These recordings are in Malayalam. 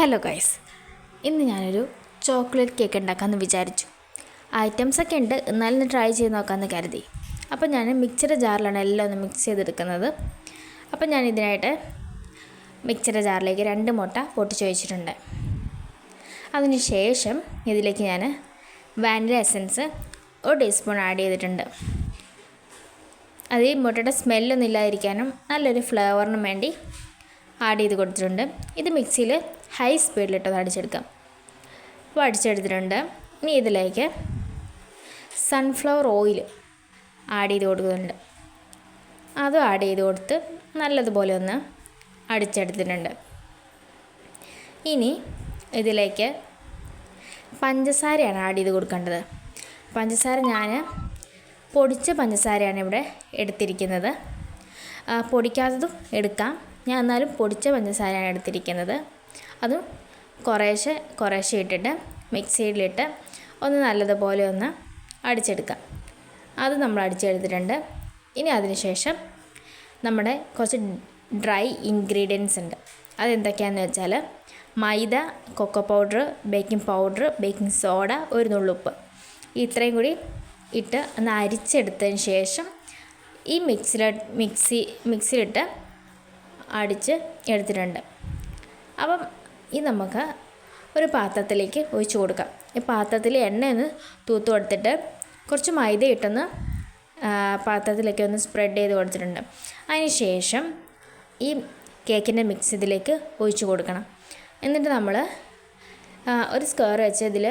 ഹലോ ഗൈസ് ഇന്ന് ഞാനൊരു ചോക്ലേറ്റ് കേക്ക് ഉണ്ടാക്കാമെന്ന് വിചാരിച്ചു. ഐറ്റംസ് ഒക്കെ ഉണ്ട്. എന്നാലും ട്രൈ ചെയ്ത് നോക്കാമെന്ന് കരുതി. അപ്പോൾ ഞാൻ മിക്സഡ് ജാറിലാണ് എല്ലാം ഒന്ന് മിക്സ് ചെയ്തെടുക്കുന്നത്. അപ്പോൾ ഞാൻ ഇതിനായിട്ട് മിക്സറ ജാറിലേക്ക് രണ്ട് മുട്ട പൊട്ടിച്ച് വെച്ചിട്ടുണ്ട്. അതിന് ശേഷം ഇതിലേക്ക് ഞാൻ വാനില എസൻസ് ഒരു ടീസ്പൂൺ ആഡ് ചെയ്തിട്ടുണ്ട്. അത് ഈ മുട്ടയുടെ സ്മെല്ലൊന്നും ഇല്ലാതിരിക്കാനും നല്ലൊരു ഫ്ലേവറിനും വേണ്ടി ആഡ് ചെയ്ത് കൊടുത്തിട്ടുണ്ട്. ഇത് മിക്സിയിൽ ഹൈ സ്പീഡിലിട്ടത് അടിച്ചെടുക്കാം. അപ്പോൾ അടിച്ചെടുത്തിട്ടുണ്ട്. ഇനി ഇതിലേക്ക് സൺഫ്ലവർ ഓയിൽ ആഡ് ചെയ്ത് കൊടുക്കുന്നുണ്ട്. അതും ആഡ് ചെയ്ത് കൊടുത്ത് നല്ലതുപോലെ ഒന്ന് അടിച്ചെടുത്തിട്ടുണ്ട്. ഇനി ഇതിലേക്ക് പഞ്ചസാരയാണ് ആഡ് ചെയ്ത് കൊടുക്കേണ്ടത്. പഞ്ചസാര ഞാൻ പൊടിച്ച പഞ്ചസാരയാണ് ഇവിടെ എടുത്തിരിക്കുന്നത്. പൊടിക്കാത്തതും എടുക്കാം. ഞാൻ എന്നാലും പൊടിച്ച പഞ്ചസാരയാണ് എടുത്തിരിക്കുന്നത്. അതും കുറേശ്ശെ കുറേശ്ശെ ഇട്ടിട്ട് മിക്സിയിലിട്ട് ഒന്ന് നല്ലതുപോലെ ഒന്ന് അടിച്ചെടുക്കാം. അത് നമ്മൾ അടിച്ചെടുത്തിട്ടുണ്ട്. ഇനി അതിനുശേഷം നമ്മുടെ കുറച്ച് ഡ്രൈ ഇൻഗ്രീഡിയൻസ് ഉണ്ട്. അതെന്തൊക്കെയാണെന്ന് വെച്ചാൽ maida cocoa powder baking powder baking soda ഒരു നുള്ളുപ്പ്. ഇത്രയും കൂടി ഇട്ട് ഒന്ന് അരിച്ചെടുത്തതിന് ശേഷം ഈ മിക്സില മിക്സി മിക്സിയിലിട്ട് അടിച്ച് എടുത്തിട്ടുണ്ട്. അപ്പം ഇത് നമുക്ക് ഒരു പാത്രത്തിലേക്ക് ഒഴിച്ചു കൊടുക്കാം. ഈ പാത്രത്തിൽ എണ്ണ ഒന്ന് തൂത്ത് കൊടുത്തിട്ട് കുറച്ച് മൈദ ഇട്ടൊന്ന് പാത്രത്തിലേക്ക് ഒന്ന് സ്പ്രെഡ് ചെയ്ത് കൊടുത്തിട്ടുണ്ട്. അതിന് ശേഷം ഈ കേക്കിന്റെ മിക്സ് ഇതിലേക്ക് ഒഴിച്ചു കൊടുക്കണം. എന്നിട്ട് നമ്മൾ ഒരു സ്ക്വയർ വെച്ച് ഇതിൽ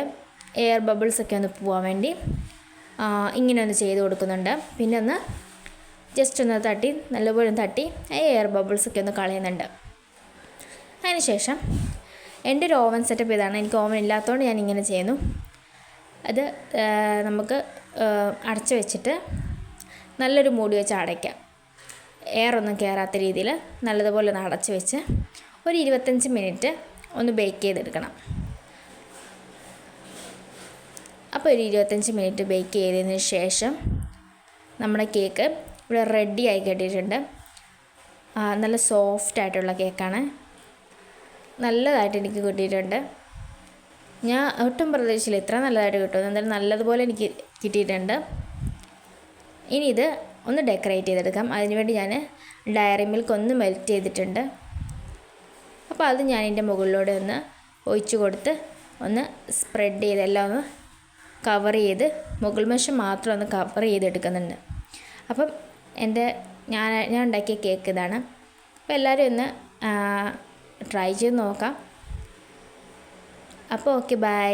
എയർ ബബിൾസ് ഒക്കെ ഒന്ന് പോകാൻ വേണ്ടി ഇങ്ങനെ ഒന്ന് ചെയ്ത് കൊടുക്കുന്നുണ്ട്. പിന്നെ ഒന്ന് ജസ്റ്റ് ഒന്ന് തട്ടി നല്ലപോലെ തട്ടി എയർ ബബിൾസ് ഒക്കെ ഒന്ന് കളയുന്നുണ്ട്. അതിനുശേഷം എന്റെ ഒരു ഓവൻ സെറ്റപ്പ് ഇതാണ്. എനിക്ക് ഓവൻ ഇല്ലാത്തതുകൊണ്ട് ഞാൻ ഇങ്ങനെ ചെയ്യുന്നു. അത് നമുക്ക് അടച്ചു വെച്ചിട്ട് നല്ലൊരു മൂടി വെച്ച് അടയ്ക്കാം. എയർ ഒന്നും കയറാത്ത രീതിയിൽ നല്ലതുപോലെ ഒന്ന് അടച്ച് വെച്ച് ഒരു ഇരുപത്തഞ്ച് മിനിറ്റ് ഒന്ന് ബേക്ക് ചെയ്തെടുക്കണം. അപ്പോൾ ഒരു ഇരുപത്തഞ്ച് മിനിറ്റ് ബേക്ക് ചെയ്തതിന് ശേഷം നമ്മുടെ കേക്ക് ഇവിടെ റെഡി ആയി കിട്ടിയിട്ടുണ്ട്. നല്ല സോഫ്റ്റ് ആയിട്ടുള്ള കേക്കാണ്. നല്ലതായിട്ട് എനിക്ക് കിട്ടിയിട്ടുണ്ട്. ഞാൻ ഒട്ടും പ്രതീക്ഷയിൽ ഇത്ര നല്ലതായിട്ട് കിട്ടും. എന്തായാലും നല്ലതുപോലെ എനിക്ക് കിട്ടിയിട്ടുണ്ട്. ഇനി ഇത് ഒന്ന് ഡെക്കറേറ്റ് ചെയ്തെടുക്കാം. അതിനുവേണ്ടി ഞാൻ ഡയറി മിൽക്ക് ഒന്ന് മെൽറ്റ് ചെയ്തിട്ടുണ്ട്. അപ്പോൾ അത് ഞാൻ എന്റെ മുകളിലൂടെ ഒന്ന് ഒഴിച്ചു കൊടുത്ത് ഒന്ന് സ്പ്രെഡ് ചെയ്ത് എല്ലാം ഒന്ന് കവർ ചെയ്ത് മുകൾ മാത്രം ഒന്ന് കവർ ചെയ്തെടുക്കുന്നുണ്ട്. അപ്പം എന്റെ ഞാൻ ഞാൻ ഉണ്ടാക്കിയ കേക്ക് ഇതാണ്. അപ്പോൾ എല്ലാവരും ഒന്ന് ട്രൈ ചെയ്ത് നോക്കാം. അപ്പോൾ ഓക്കെ ബൈ